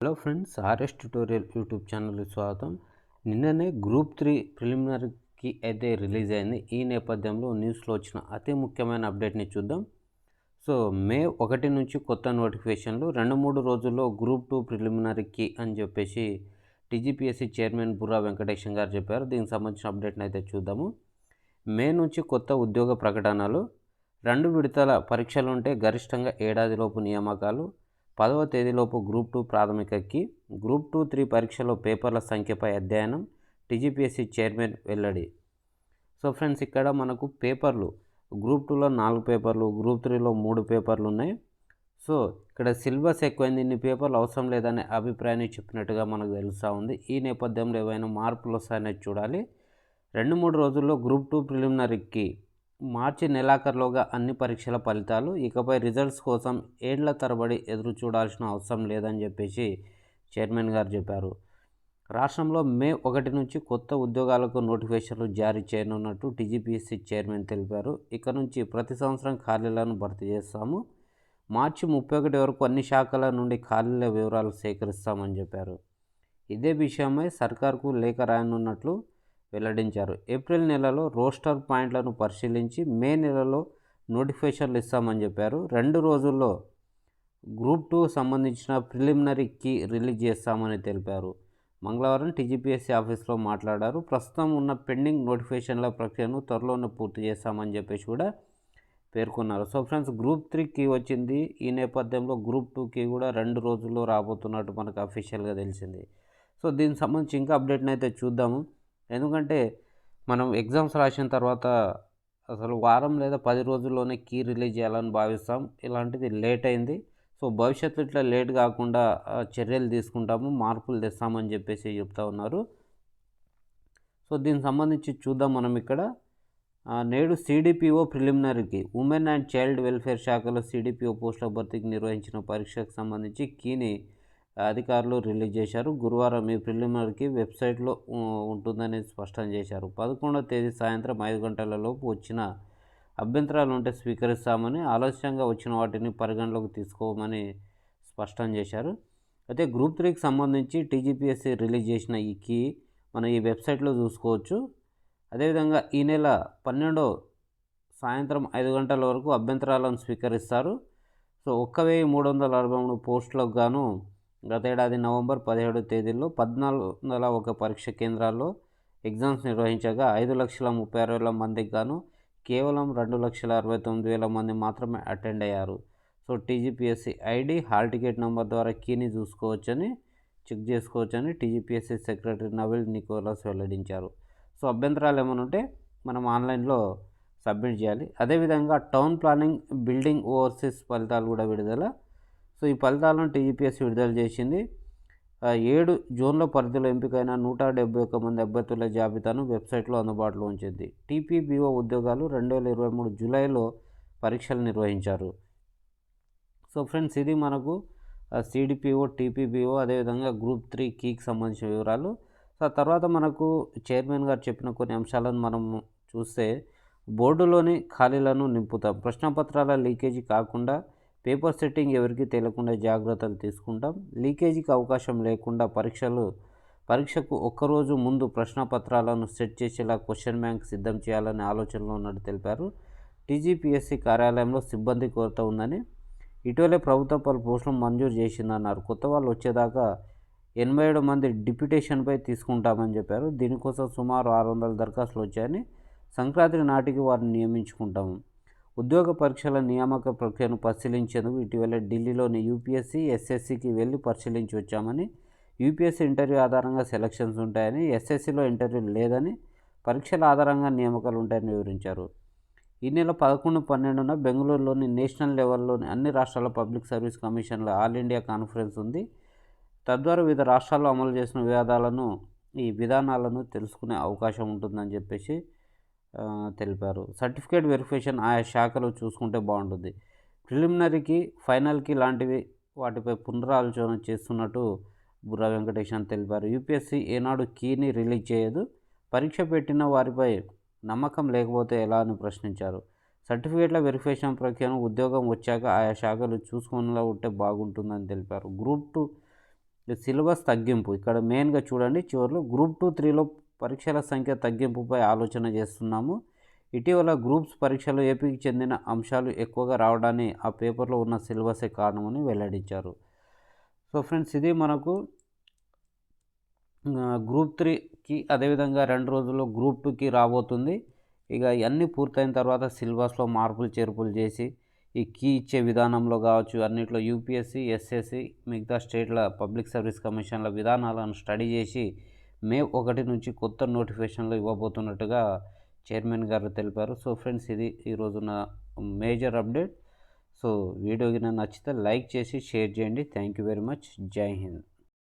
Hello friends RS tutorial YouTube ఛానల్కి స్వాగతం. నిన్ననే గ్రూప్ త్రీ ప్రిలిమినరీకి అయితే రిలీజ్ అయింది. ఈ నేపథ్యంలో న్యూస్లో వచ్చిన అతి ముఖ్యమైన అప్డేట్ని చూద్దాం. సో మే ఒకటి నుంచి కొత్త నోటిఫికేషన్లు రెండు మూడు రోజుల్లో గ్రూప్ టూ ప్రిలిమినరీకి అని చెప్పేసి టీజీపీఎస్సీ చైర్మన్ బుర్రా వెంకటేశం గారు చెప్పారు. దీనికి సంబంధించిన అప్డేట్ని అయితే చూద్దాము. మే నుంచి కొత్త ఉద్యోగ ప్రకటనలు రెండు విడతల పరీక్షలు ఉంటే గరిష్టంగా ఏడాదిలోపు నియామకాలు పదవ తేదీలోపు గ్రూప్ టూ ప్రాథమికకి గ్రూప్ టూ త్రీ పరీక్షలో పేపర్ల సంఖ్యపై అధ్యయనం టీజీపీఎస్సీ చైర్మన్ వెల్లడి. సో ఫ్రెండ్స్ ఇక్కడ మనకు పేపర్లు గ్రూప్ టూలో నాలుగు పేపర్లు గ్రూప్ త్రీలో మూడు పేపర్లు ఉన్నాయి. సో ఇక్కడ సిలబస్ ఎక్కువైంది ఇన్ని పేపర్లు అవసరం లేదనే అభిప్రాయాన్ని చెప్పినట్టుగా మనకు తెలుస్తూ ఉంది. ఈ నేపథ్యంలో ఏవైనా మార్పులు వస్తాయనేది చూడాలి. రెండు మూడు రోజుల్లో గ్రూప్ టూ ప్రిలిమినరీకి మార్చి నెలాఖరులోగా అన్ని పరీక్షల ఫలితాలు ఇకపై రిజల్ట్స్ కోసం ఏండ్ల తరబడి ఎదురు చూడాల్సిన అవసరం లేదని చెప్పేసి చైర్మన్ గారు చెప్పారు. రాష్ట్రంలో మే ఒకటి నుంచి కొత్త ఉద్యోగాలకు నోటిఫికేషన్లు జారీ చేయనున్నట్టు టీజీపీఎస్సీ చైర్మన్ తెలిపారు. ఇక నుంచి ప్రతి సంవత్సరం ఖాళీలను భర్తీ చేస్తాము. మార్చి ముప్పై ఒకటి వరకు అన్ని శాఖల నుండి ఖాళీల వివరాలు సేకరిస్తామని చెప్పారు. ఇదే విషయమై సర్కార్కు లేఖ రాయనున్నట్లు వెల్లడించారు. ఏప్రిల్ నెలలో రోస్టర్ పాయింట్లను పరిశీలించి మే నెలలో నోటిఫికేషన్లు ఇస్తామని చెప్పారు. రెండు రోజుల్లో గ్రూప్ టూ సంబంధించిన ప్రిలిమినరీ కీ రిలీజ్ చేస్తామని తెలిపారు. మంగళవారం టీజీపీఎస్సీ ఆఫీస్లో మాట్లాడారు. ప్రస్తుతం ఉన్న పెండింగ్ నోటిఫికేషన్ల ప్రక్రియను త్వరలోనే పూర్తి చేస్తామని చెప్పేసి కూడా పేర్కొన్నారు. So friends group three key వచ్చింది. ఈ నేపథ్యంలో గ్రూప్ టూకి కూడా రెండు రోజుల్లో రాబోతున్నట్టు మనకు అఫీషియల్గా తెలిసింది. సో దీనికి సంబంధించి ఇంకా అప్డేట్ని అయితే చూద్దాము. ఎందుకంటే మనం ఎగ్జామ్స్ రాసిన తర్వాత అసలు వారం లేదా పది రోజుల్లోనే కీ రిలీజ్ చేయాలని భావిస్తాం. ఇలాంటిది లేట్ అయింది. సో భవిష్యత్తు ఇట్లా లేట్ కాకుండా చర్యలు తీసుకుంటాము మార్పులు తెస్తామని చెప్పేసి చెప్తా ఉన్నారు. సో దీనికి సంబంధించి చూద్దాం మనం ఇక్కడ. నేడు సిడిపిఓ ప్రిలిమినరీకి ఉమెన్ అండ్ చైల్డ్ వెల్ఫేర్ శాఖలో సిడిపిఓ పోస్టుల భర్తీకి నిర్వహించిన పరీక్షకు సంబంధించి కీని అధికారులు రిలీజ్ చేశారు. గురువారం ఈ ప్రిలిమినరీకి వెబ్సైట్లో ఉంటుందని స్పష్టం చేశారు. పదకొండవ తేదీ సాయంత్రం ఐదు గంటలలోపు వచ్చిన అభ్యంతరాలు ఉంటే స్వీకరిస్తామని ఆలస్యంగా వచ్చిన వాటిని పరిగణలోకి తీసుకోమని స్పష్టం చేశారు. అయితే గ్రూప్ త్రీకి సంబంధించి టీజీపీఎస్సీ రిలీజ్ చేసిన ఈ కీ మనం ఈ వెబ్సైట్లో చూసుకోవచ్చు. అదేవిధంగా ఈ నెల పన్నెండో సాయంత్రం ఐదు గంటల వరకు అభ్యంతరాలను స్వీకరిస్తారు. సో ఒక్క వెయ్యి మూడు వందల అరవై మూడు పోస్టులకు గాను గతేడాది నవంబర్ పదిహేడు తేదీలో పద్నాలుగు వందల ఒక పరీక్ష కేంద్రాల్లో ఎగ్జామ్స్ నిర్వహించగా ఐదు లక్షల ముప్పై ఆరు వేల మందికి గాను కేవలం రెండు లక్షల అరవై తొమ్మిది వేల మంది మాత్రమే అటెండ్ అయ్యారు. So TGPSC ID hall ticket number ద్వారా కీని చూసుకోవచ్చని చెక్ చేసుకోవచ్చని టీజీపీఎస్సీ సెక్రటరీ నవీల్ నికోలస్ వెల్లడించారు. సో అభ్యంతరాలు ఏమైనా ఉంటే మనం ఆన్లైన్లో సబ్మిట్ చేయాలి. అదేవిధంగా టౌన్ ప్లానింగ్ బిల్డింగ్ ఓవర్సీస్ ఫలితాలు కూడా విడుదల సో ఈ ఫలితాలను టీజీపీఎస్సీ విడుదల చేసింది. ఏడు జోన్ల పరిధిలో ఎంపికైన నూట డెబ్బై ఒక్క మంది అభ్యర్థుల జాబితాను వెబ్సైట్లో అందుబాటులో ఉంచింది. టీపీబీఓ ఉద్యోగాలు రెండు వేల ఇరవై మూడు జూలైలో పరీక్షలు నిర్వహించారు. సో ఫ్రెండ్స్ ఇది మనకు సిడిపిఓ టీపీబీఓ అదేవిధంగా గ్రూప్ త్రీ కీకి సంబంధించిన వివరాలు. సో తర్వాత మనకు చైర్మన్ గారు చెప్పిన కొన్ని అంశాలను మనం చూస్తే బోర్డులోని ఖాళీలను నింపుతాం. ప్రశ్నపత్రాల లీకేజీ కాకుండా పేపర్ సెట్టింగ్ ఎవరికి తెలియకుండా జాగ్రత్తలు తీసుకుంటాం. లీకేజీకి అవకాశం లేకుండా పరీక్షలు పరీక్షకు ఒక్కరోజు ముందు ప్రశ్నపత్రాలను సెట్ చేసేలా క్వశ్చన్ బ్యాంక్ సిద్ధం చేయాలనే ఆలోచనలో ఉన్నట్టు తెలిపారు. టీజీపీఎస్సీ కార్యాలయంలో సిబ్బంది కొరత ఉందని ఇటీవలే ప్రభుత్వం పలు పోస్టులు మంజూరు చేసిందన్నారు. కొత్త వాళ్ళు వచ్చేదాకా ఎనభై ఏడు మంది డిప్యుటేషన్పై తీసుకుంటామని చెప్పారు. దీనికోసం సుమారు ఆరు వందల దరఖాస్తులు వచ్చాయని సంక్రాంతి నాటికి వారిని నియమించుకుంటాము ఉద్యోగ పరీక్షల నియామక ప్రక్రియను పరిశీలించేందుకు ఇటీవల ఢిల్లీలోని యూపీఎస్సీ ఎస్ఎస్సికి వెళ్ళి పరిశీలించి వచ్చామని యూపీఎస్సీ ఇంటర్వ్యూ ఆధారంగా సెలక్షన్స్ ఉంటాయని ఎస్ఎస్సిలో ఇంటర్వ్యూ లేదని పరీక్షల ఆధారంగా నియామకాలు ఉంటాయని వివరించారు. ఈ నెల పదకొండు పన్నెండున బెంగళూరులోని నేషనల్ లెవెల్లోని అన్ని రాష్ట్రాల పబ్లిక్ సర్వీస్ కమిషన్ల ఆల్ ఇండియా కాన్ఫరెన్స్ ఉంది. తద్వారా వివిధ రాష్ట్రాల్లో అమలు చేసిన వివాదాలను ఈ విధానాలను తెలుసుకునే అవకాశం ఉంటుందని చెప్పేసి తెలిపారు. సర్టిఫికేట్ వెరిఫికేషన్ ఆయా శాఖలు చూసుకుంటే బాగుంటుంది. ప్రిలిమినరీకి ఫైనల్కి లాంటివి వాటిపై పునరాలోచన చేస్తున్నట్టు బుర్రా వెంకటేశన్ తెలిపారు. యూపీఎస్సీ ఏనాడు కీని రిలీజ్ చేయదు. పరీక్ష పెట్టిన వారిపై నమ్మకం లేకపోతే ఎలా అని ప్రశ్నించారు. సర్టిఫికేట్ల వెరిఫికేషన్ ప్రక్రియను ఉద్యోగం వచ్చాక ఆయా శాఖలు చూసుకునేలా ఉంటే బాగుంటుందని తెలిపారు. గ్రూప్ టూ సిలబస్ తగ్గింపు. ఇక్కడ మెయిన్గా చూడండి చివరిలో గ్రూప్ టూ త్రీలో పరీక్షల సంఖ్య తగ్గింపుపై ఆలోచన చేస్తున్నాము. ఇటీవల గ్రూప్స్ పరీక్షలు ఏపీకి చెందిన అంశాలు ఎక్కువగా రావడాన్ని ఆ పేపర్లో ఉన్న సిలబసే కారణమని వెల్లడించారు. సో ఫ్రెండ్స్ ఇది మనకు గ్రూప్ త్రీకి అదేవిధంగా రెండు రోజుల్లో గ్రూప్ టూకి రాబోతుంది. ఇక ఇవన్నీ పూర్తయిన తర్వాత సిలబస్లో మార్పులు చేర్పులు చేసి ఈ కీ ఇచ్చే విధానంలో కావచ్చు అన్నిట్లో యూపీఎస్సీ ఎస్ఎస్సి మిగతా స్టేట్ల పబ్లిక్ సర్వీస్ కమిషన్ల విధానాలను స్టడీ చేసి మే ఒకటి నుంచి కొత్త నోటిఫికేషన్లు ఇవ్వబోతున్నట్టుగా చైర్మన్ గారు తెలిపారు. సో ఫ్రెండ్స్ ఇది ఈరోజున మేజర్ అప్డేట్. సో వీడియోకి నచ్చితే లైక్ చేసి షేర్ చేయండి. Thank you very much. Jai Hind.